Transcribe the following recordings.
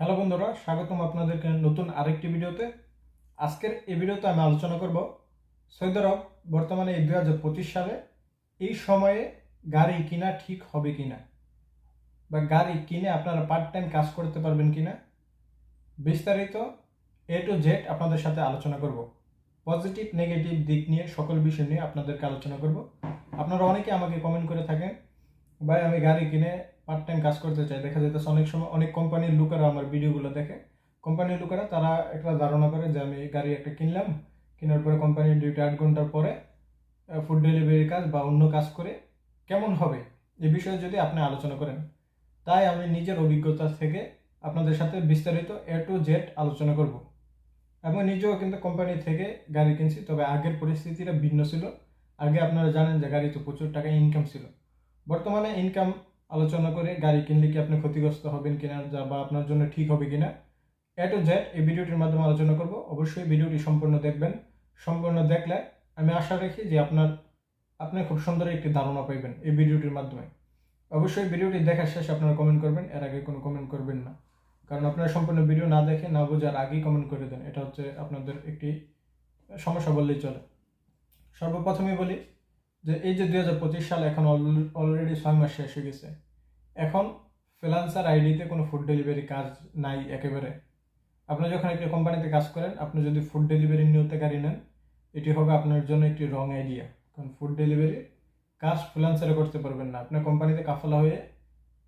Hello বন্ধুরা, স্বাগতম আপনাদেরকে নতুন আরেকটি ভিডিওতে। আজকের এই ভিডিওতে আমি আলোচনা করব সৌদি আরব, বর্তমানে এই দুই হাজার পঁচিশ সালে এই সময়ে গাড়ি কিনা ঠিক হবে কিনা? বা গাড়ি কিনে আপনারা পার্ট টাইম কাজ করতে পারবেন কিনা? বিস্তারিত এ টু জেড আপনাদের সাথে আলোচনা করব। পজিটিভ নেগেটিভ দিক নিয়ে, সকল বিষয় নিয়ে আপনাদেরকে আলোচনা করব। আপনারা অনেকে আমাকে কমেন্ট করে থাকেন, ভাই, আমি গাড়ি কিনে পার্ট টাইম কাজ করতে চাই দেখা যাইতেছে অনেক সময় অনেক কোম্পানির লোকেরা আমার ভিডিওগুলো দেখে। কোম্পানির লোকেরা তারা একটা ধারণা করে যে আমি গাড়ি একটা কিনলাম। কেনার পরে কোম্পানির ডিউটি আট ঘণ্টার পরে ফুড ডেলিভারি কাজ বা অন্য কাজ করে কেমন হবে? এ বিষয়ে যদি আপনি আলোচনা করেন। তাই আমি নিজের অভিজ্ঞতা থেকে আপনাদের সাথে বিস্তারিত এ টু জেড আলোচনা করব। এবং নিজেও কিন্তু কোম্পানি থেকে গাড়ি কিনছি, তবে আগের পরিস্থিতিটা ভিন্ন ছিল। আগে আপনারা জানেন যে গাড়িতে প্রচুর টাকা ইনকাম ছিল। বর্তমানে ইনকাম আলোচনা করে গাড়ি কিনলে কি আপনি ক্ষতিগ্রস্ত হবেন কিনা, যা বা আপনার জন্য ঠিক হবে কিনা, এ টু জেড এই ভিডিওটির মাধ্যমে আলোচনা করব। অবশ্যই ভিডিওটি সম্পূর্ণ দেখবেন। সম্পূর্ণ দেখলে আমি আশা রাখি যে আপনার, আপনি খুব সুন্দর একটি ধারণা পাইবেন এই ভিডিওটির মাধ্যমে। অবশ্যই ভিডিওটি দেখার শেষে আপনারা কমেন্ট করবেন, এর আগে কোনো কমেন্ট করবেন না। কারণ আপনারা সম্পূর্ণ ভিডিও না দেখে না বোঝার আগেই কমেন্ট করে দেন। এটা হচ্ছে আপনাদের একটি, সমস্যা বললেই চলে। সর্বপ্রথমেই বলি যে এই যে দুই হাজার পঁচিশ সাল এখন অলরেডি ছয় মাস শেষ হয়ে গেছে, এখন ফ্রিলান্সার আইডিতে কোনো ফুড ডেলিভারি কাজ নাই একেবারে। আপনি যখন একটি কোম্পানিতে কাজ করেন, আপনি যদি ফুড ডেলিভারি গাড়ি নেন, এটি হবে আপনার জন্য একটি রং আইডিয়া কারণ ফুড ডেলিভারি কাজ ফ্রিলান্সারে করতে পারবেন না। আপনার কোম্পানিতে কাফলা হয়ে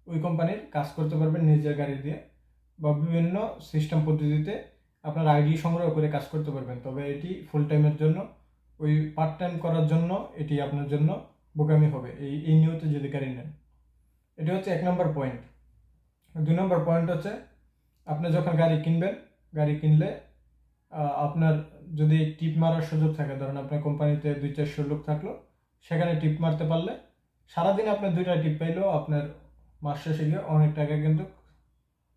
ওই কোম্পানির কাজ করতে পারবেন নিজের গাড়ি দিয়ে বা বিভিন্ন সিস্টেম পদ্ধতিতে আপনার আইডি সংগ্রহ করে কাজ করতে পারবেন। তবে এটি ফুল টাইমের জন্য ওই পার্ট টাইম করার জন্য এটি আপনার জন্য বোকামি হবে। এই এই নিয়তে যদি গাড়ি নেন। এটি হচ্ছে এক নম্বর পয়েন্ট দুই নম্বর পয়েন্ট হচ্ছে, আপনি যখন গাড়ি কিনবেন, গাড়ি কিনলে আপনার যদি টিপ মারার সুযোগ থাকে, ধরেন আপনার কোম্পানিতে দুই চারশো লোক থাকল, সেখানে টিপ মারতে পারলে সারাদিন আপনার দুইটা টিপ পাইলেও আপনার মাস শেষে গিয়ে অনেক টাকা কিন্তু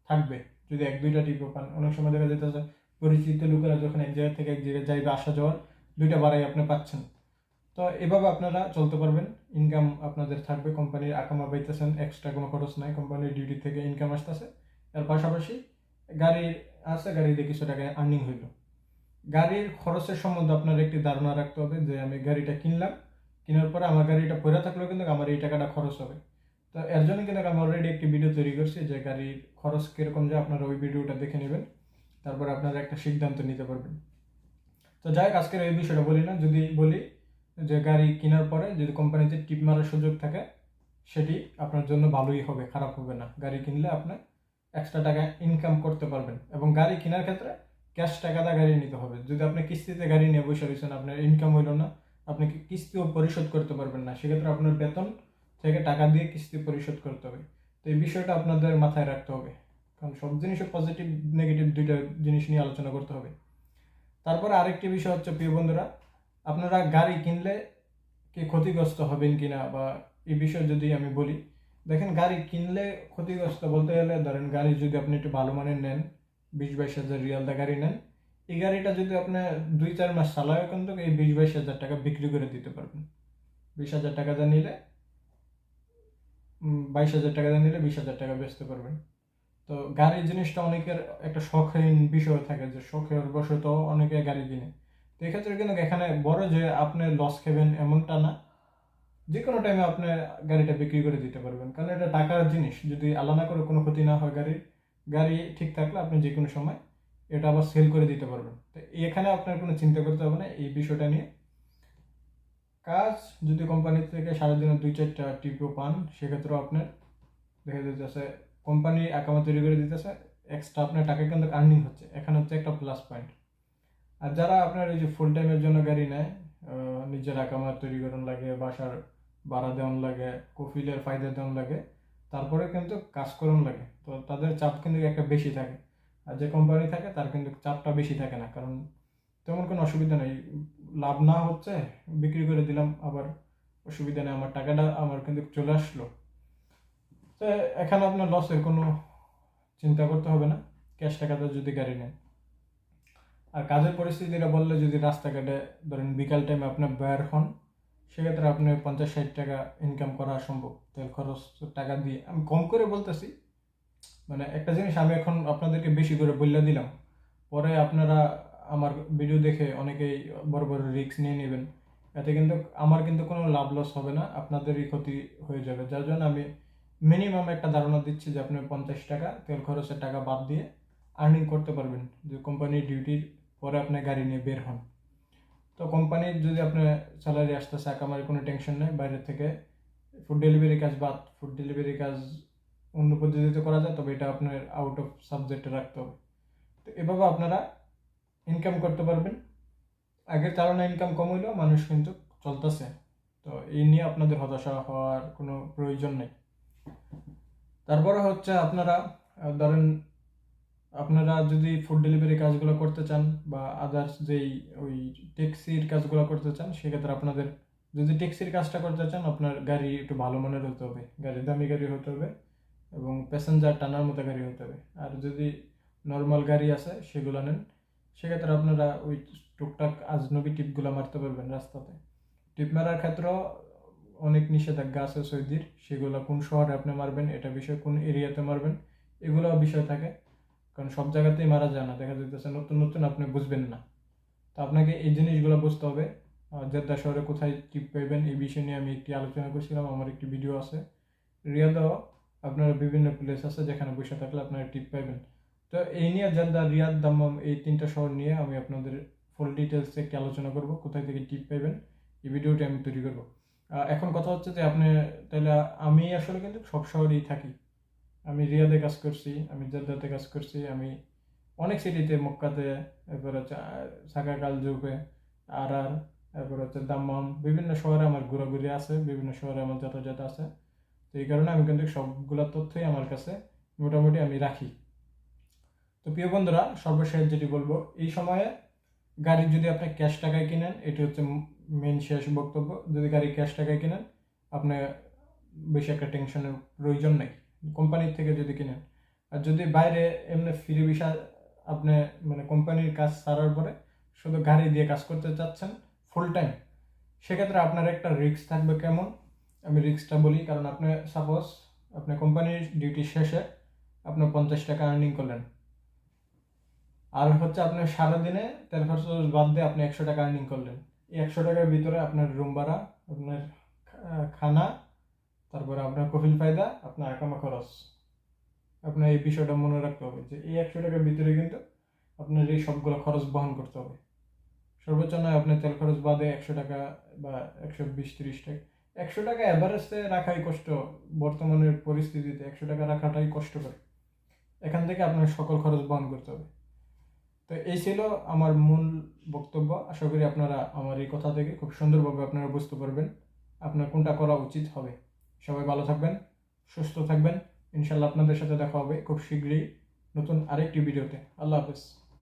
থাকবে। যদি এক, দুইটা টিপও পান। অনেক সময় দেখা যেতে পরিচিত লোকেরা যখন এক জায়গা থেকে এক জায়গায় যাইবে আসা যাওয়ার দুইটা বাড়াই আপনি পাচ্ছেন। তো এভাবে আপনারা চলতে পারবেন। ইনকাম আপনাদের থাকবে কোম্পানির আকামা পাইতেছেন এক্সট্রা কোনো খরচ নাই কোম্পানির ডিউটি থেকে ইনকাম আসতেছে। এর পাশাপাশি গাড়ির আছে, গাড়িতে কিছু টাকা আর্নিং হইল। গাড়ির খরচের সম্বন্ধে আপনার একটি ধারণা রাখতে হবে যে, আমি গাড়িটা কিনলাম, কেনার পরে আমার গাড়িটা পড়ে থাকলেও কিন্তু আমার এই টাকাটা খরচ হবে। তো এর জন্য কিন্তু আমি অলরেডি একটি ভিডিও তৈরি করছি যে, গাড়ির খরচ কীরকম যে আপনারা ওই ভিডিওটা দেখে নেবেন। তারপর আপনারা একটা সিদ্ধান্ত নিতে পারবেন। তো যাই আজকের এই বিষয়টা বলি না। যদি বলি যে গাড়ি কেনার পরে যদি কোম্পানিতে টিপ মারার সুযোগ থাকে, সেটি আপনার জন্য ভালোই হবে, খারাপ হবে না। গাড়ি কিনলে আপনি এক্সট্রা টাকা ইনকাম করতে পারবেন এবং গাড়ি কেনার ক্ষেত্রে ক্যাশ টাকাটা গাড়ি নিতে হবে। যদি আপনি কিস্তিতে গাড়ি নিয়ে বসে রয়েছেন, আপনার ইনকাম হইল না, আপনি কিস্তিও পরিশোধ করতে পারবেন না। সেক্ষেত্রে আপনার বেতন থেকে টাকা দিয়ে কিস্তি পরিশোধ করতে হবে। তো এই বিষয়টা আপনাদের মাথায় রাখতে হবে। কারণ সব জিনিসের পজিটিভ নেগেটিভ দুইটা জিনিস নিয়ে আলোচনা করতে হবে। তারপরে আরেকটি বিষয় হচ্ছে, প্রিয় বন্ধুরা, আপনারা গাড়ি কিনলে কি ক্ষতিগ্রস্ত হবেন কি না বা এই বিষয়ে যদি আমি বলি, দেখেন গাড়ি কিনলে ক্ষতিগ্রস্ত বলতে গেলে, ধরেন গাড়ি যদি আপনি একটু ভালো মানের নেন, বিশ বাইশ হাজার রিয়াল দা গাড়ি নেন, এই গাড়িটা যদি আপনি দুই চার মাস চালায় কিন্তু এই বিশ বাইশ হাজার টাকা বিক্রি করে দিতে পারবেন। বিশ হাজার টাকা যা নিলে বাইশ হাজার টাকা নিলে বিশ হাজার টাকা বেচতে পারবেন। তো গাড়ির জিনিসটা অনেকের একটা শখহীন বিষয় থাকে যে শখের বশত অনেকে গাড়ি কিনে। তো এক্ষেত্রে কিন্তু এখানে বড় যে আপনি লস খাবেন এমনটা না। যে কোনো টাইমে আপনি গাড়িটা বিক্রি করে দিতে পারবেন। কারণ এটা টাকার জিনিস। যদি আলাদা করে কোনো ক্ষতি না হয় গাড়ির, গাড়ি ঠিক থাকলে আপনি যে কোনো সময় এটা আবার সেল করে দিতে পারবেন। তো এখানে আপনার কোনো চিন্তা করতে হবে না এই বিষয়টা নিয়ে। কাজ যদি কোম্পানি থেকে সারাদিনে দুই চারটা টিপও পান, সেক্ষেত্রেও আপনার দেখা যেতেছে কোম্পানি অ্যাকাউন্ট তৈরি করে দিতেছে এক্সট্রা আপনার টাকা কিন্তু আর্নিং হচ্ছে। এখানে হচ্ছে একটা প্লাস পয়েন্ট আর যারা আপনার এই যে ফুল টাইমের জন্য গাড়ি নেয় নিজের অ্যাকাউন্ট তৈরি করার লাগে, বাসার ভাড়া দেওয়ান লাগে, কফিলের ফায়দা দেওয়ান লাগে তারপরে কিন্তু কাজ করুন লাগে। তো তাদের চাপ কিন্তু একটা বেশি থাকে। আর যে কোম্পানি থাকে, তার কিন্তু চাপটা বেশি থাকে না, কারণ তেমন কোনো অসুবিধা নেই। লাভ না হচ্ছে, বিক্রি করে দিলাম, আবার অসুবিধা নেই, আমার টাকাটা আমার কিন্তু চলে আসলো। তো এখানে আপনার লসের কোনো চিন্তা করতে হবে না। ক্যাশ টাকাতে যদি গাড়ি নেন আর কাজের পরিস্থিতিটা বললে যদি রাস্তাঘাটে ধরেন বিকাল টাইমে আপনার বের হন, সেক্ষেত্রে আপনি পঞ্চাশ ষাট টাকা ইনকাম করা সম্ভব তেল খরচ, টাকা দিয়ে। আমি কম করে বলতেছি মানে একটা জিনিস আমি এখন আপনাদেরকে বেশি করে বললে দিলাম। পরে আপনারা আমার ভিডিও দেখে অনেকেই বড় বড় রিস্ক নিয়ে নেবেন। এতে কিন্তু আমার কিন্তু কোনো লাভ লস হবে না, আপনাদেরই ক্ষতি হয়ে যাবে। যার জন্য আমি মিনিমাম একটা ধারণা দিচ্ছি যে আপনি পঞ্চাশ টাকা তেল খরচের টাকা বাদ দিয়ে আর্নিং করতে পারবেন। যে কোম্পানির ডিউটির পরে আপনি গাড়ি নিয়ে বের হন। তো কোম্পানির যদি আপনার স্যালারি আসতেছে আমার কোনো টেনশন নেই, বাইরে থেকে ফুড ডেলিভারি কাজ বাদ ফুড ডেলিভারি কাজ অন্য পদ্ধতিতে করা যায়, তবে এটা আপনার আউট অফ সাবজেক্টে রাখতে হবে। তো এভাবে আপনারা ইনকাম করতে পারবেন। আগের চালানো ইনকাম কম হইলেও মানুষ কিন্তু চলতেছে। তো এই নিয়ে আপনাদের হতাশা হওয়ার কোনো প্রয়োজন নেই। তারপরে হচ্ছে আপনারা ধরেন আপনারা যদি ফুড ডেলিভারি কাজগুলো করতে চান বা আদার্স যেই ওই ট্যাক্সির কাজগুলো করতে চান, সেক্ষেত্রে আপনাদের যদি ট্যাক্সির কাজটা করতে চান, আপনার গাড়ি একটু ভালো মানের হতে হবে। গাড়ি, দামি গাড়ি হতে হবে এবং প্যাসেঞ্জার টানার মতো গাড়ি হতে হবে। আর যদি নর্মাল গাড়ি আছে, সেগুলো নেন। সেক্ষেত্রে আপনারা ওই টুকটাক আজনবী টিপগুলো মারতে পারবেন রাস্তাতে। টিপ মারার ক্ষেত্রেও অনেক নিষেধাজ্ঞা আছে সৌদির। সেগুলো কোন শহরে আপনি মারবেন, এটা বিষয় কোন এরিয়াতে মারবেন, এগুলো বিষয় থাকে। কারণ সব জায়গাতেই মারা যায় না, দেখা যাইতেছে নতুন নতুন আপনি বুঝবেন না। তো আপনাকে এই জিনিসগুলো বুঝতে হবে জেদ্দা শহরে কোথায় টিপ পাইবেন, এই বিষয় নিয়ে আমি একটি আলোচনা করছিলাম, আমার একটি ভিডিও আছে। রিয়াদও আপনার বিভিন্ন প্লেস আছে যেখানে বসে থাকলে আপনারা টিপ পাইবেন। তো এই নিয়ে জেদ্দা, রিয়াদ, দাম্মাম এই তিনটা শহর নিয়ে আমি আপনাদের ফুল ডিটেলসে একটি আলোচনা করব, কোথায় থেকে টিপ পাইবেন, এই ভিডিওটি আমি তৈরি করব। এখন কথা হচ্ছে যে আপনি তাহলে আমি আসলে কিন্তু সব শহরেই থাকি। আমি রিয়াদে কাজ করছি, আমি জেদ্দাতে কাজ করছি, আমি অনেক সিটিতে মক্কাতে, এরপর হচ্ছে সাকা কালজুপে আর আর এরপর হচ্ছে দাম্মাম, বিভিন্ন শহরে আমার ঘোরাঘুরি আছে, বিভিন্ন শহরে আমার যাতায়াত আছে। তো এই কারণে আমি কিন্তু সবগুলো তথ্যই আমার কাছে মোটামুটি আমি রাখি। তো প্রিয় বন্ধুরা, সর্বশেষ যেটি বলব, এই সময়ে গাড়ি যদি আপনি ক্যাশ টাকায় কিনেন, এটি হচ্ছে মেন শেষ বক্তব্য, যদি গাড়ি ক্যাশ টাকায় কিনেন, আপনি বেশি একটা টেনশনের প্রয়োজন নেই। কোম্পানির থেকে যদি কিনেন। আর যদি বাইরে এমনি ফ্রি ভিসা আপনি মানে কোম্পানির কাজ সারার পরে শুধু গাড়ি দিয়ে কাজ করতে চাচ্ছেন ফুল টাইম সেক্ষেত্রে আপনার একটা রিস্ক থাকবে কেমন? আমি রিস্কটা বলি, কারণ আপনি সাপোজ আপনি কোম্পানির ডিউটি শেষে আপনি পঞ্চাশ টাকা আর্নিং করলেন। আর হচ্ছে আপনি সারাদিনে তেল খরচ বাদ দিয়ে আপনি একশো টাকা আর্নিং করলেন। একশো টাকার ভিতরে আপনার রুম ভাড়া, আপনার খানা, তারপরে আপনার কফিল ফায়দা, আপনার আকামা খরচ। আপনার এই বিষয়টা মনে রাখতে হবে যে এই একশো টাকার ভিতরে কিন্তু আপনার এই সবগুলো খরচ বহন করতে হবে। সর্বোচ্চ নয়, আপনার তেল খরচ বাদে একশো টাকা বা একশো বিশ, তিরিশ টাকা। একশো টাকা অ্যাভারেজে রাখাই কষ্ট, বর্তমানের পরিস্থিতিতে একশো টাকা রাখাটাই কষ্টকর। এখান থেকে আপনার সকল খরচ বহন করতে হবে। তো এই ছিল আমার মূল বক্তব্য। আশা করি আপনারা আমার এই কথা থেকে খুব সুন্দরভাবে আপনারা বুঝতে পারবেন আপনার কোনটা করা উচিত হবে। সবাই ভালো থাকবেন, সুস্থ থাকবেন। ইনশাল্লাহ আপনাদের সাথে দেখা হবে খুব শীঘ্রই নতুন আরেকটি ভিডিওতে। আল্লাহ হাফেজ।